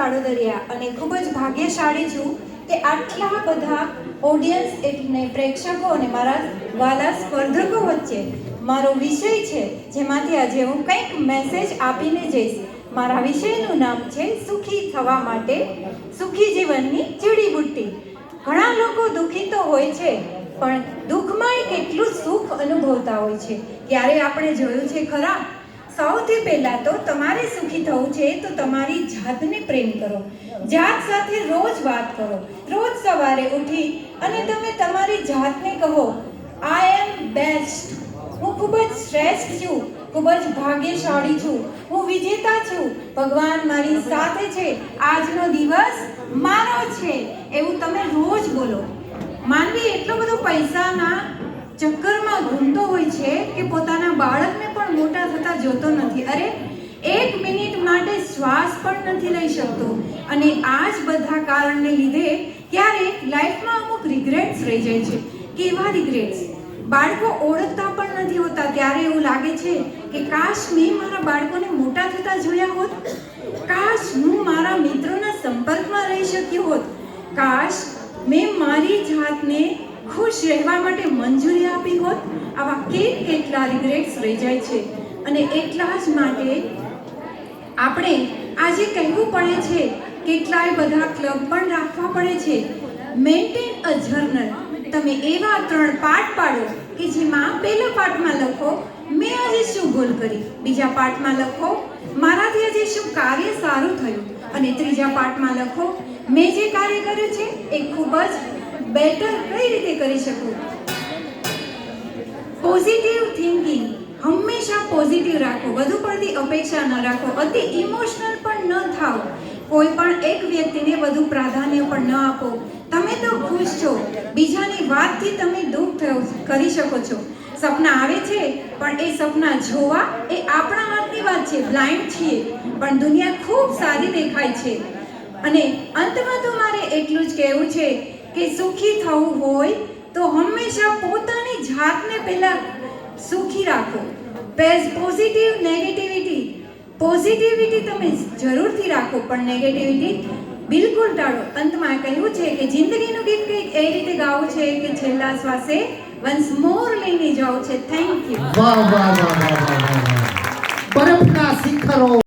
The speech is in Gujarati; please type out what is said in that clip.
વાડોદરિયા અને ખૂબ જ ભાગ્યશાળી છું કે આટલા બધા ઓડિયન્સ એટલે પ્રેક્ષકો અને મારા વાલા સ્પર્ધકો વચ્ચે મારો વિષય છે, જેમાંથી આજે હું કંઈક મેસેજ આપીને જઈશ. મારા વિષયનું નામ છે, સુખી થવા માટે સુખી જીવનની જડીબુટ્ટી ઘણા લોકો દુઃખી તો હોય છે, પણ દુઃખમાં કેટલું સુખ અનુભવતા હોય છે. ક્યારે આપણે જોયું છે ખરા? સૌથી પહેલા તો તમારે સુખી થવું છે, તો તમારી જાતને પ્રેમ કરો. જાત સાથે રોજ વાત કરો. રોજ સવારે ઉઠી અને તમે તમારી જાતને કહો આઈ એમ બેસ્ટ હું ખૂબ જ શ્રેષ્ઠ છું, ખૂબ જ ભાગ્યશાળી છું, હું વિજેતા છું. ભગવાન મારી સાથે છે. આજનો દિવસ મારો છે. એવું તમે રોજ બોલો. માનવી એટલો બધો પૈસાના ચક્કરમાં ઘૂમતો હોય છે કે પોતાના બાળકને પણ મોટા થતા જોતો નથી. અરે, એક મિનિટ માટે શ્વાસ પણ નથી લઈ શકતો. અને આ જ બધા કારણને લીધે ક્યારેક લાઈફમાં અમુક રિગ્રેટ્સ રહી જાય છે. કેવા રિગ્રેટ્સ બાળકો ઓળખતા પણ નથી હોતા. ત્યારે એવું લાગે છે કે કાશ મેં મારા બાળકોને મોટા થતા જોયા હોત? કાશ હું મારા મિત્રોના સંપર્કમાં રહી શક્યો હોત? કાશ મેં મારી જાતને ખુશ રહેવા માટે મંજૂરી આપી હોત, આવા કેટ કેટલા રિગ્રેટ્સ રહી જાય છે? અને એટલા જ માટે આપણે આજે કહેવું પડે છે, કેટલાય બધા ક્લબ પણ રાખવા પડે છે. મેન્ટેન અ જર્નલ તમે એવા ત્રણ પાઠ પાડો કે જેમાં પહેલા પાઠમાં લખો, મેં આજે શું ભૂલ કરી? બીજા પાઠમાં લખો, મારાથી આજે શું કાર્ય સારું થયું? અને ત્રીજા પાઠમાં લખો, મેં જે કાર્ય કર્યું છે, એ ખૂબ જ બેટર કઈ રીતે કરી શકું? પોઝિટિવ થિંકિંગ હંમેશા પોઝિટિવ રાખો. વધુ પડતી અપેક્ષા ન રાખો. અતિ ઇમોશનલ પણ ન થાઓ. કોઈ પણ એક વ્યક્તિને વધુ પ્રાધાન્ય પણ ન આપો. તમે તો ખુશ છો. બીજાની વાતથી તમે દુઃખ કરી શકો છો. સપના આવે છે, પણ એ સપના જોવા એ આપણા હાથની વાત છે. બ્લાઇન્ડ છીએ. પણ દુનિયા ખૂબ સારી દેખાય છે. અને અંતમાં તો મારે એટલું જ કહેવું છે કે સુખી થવું હોય તો હંમેશા પોતાની જાતને પહેલા સુખી રાખો. પેઝ પોઝિટિવ નેગેટિવિટી પોઝિટિવિટી તમે જરૂરથી રાખો, પણ નેગેટિવિટી બિલકુલ ટાળો. અંતમાં કહ્યું છે કે જિંદગીનું ગીત કંઈક એ રીતે ગાવું છે કે છેલ્લા શ્વાસે વન્સ મોર લઈને જાઓ છે. થેન્ક યુ વાહ. બરફના શિખરો.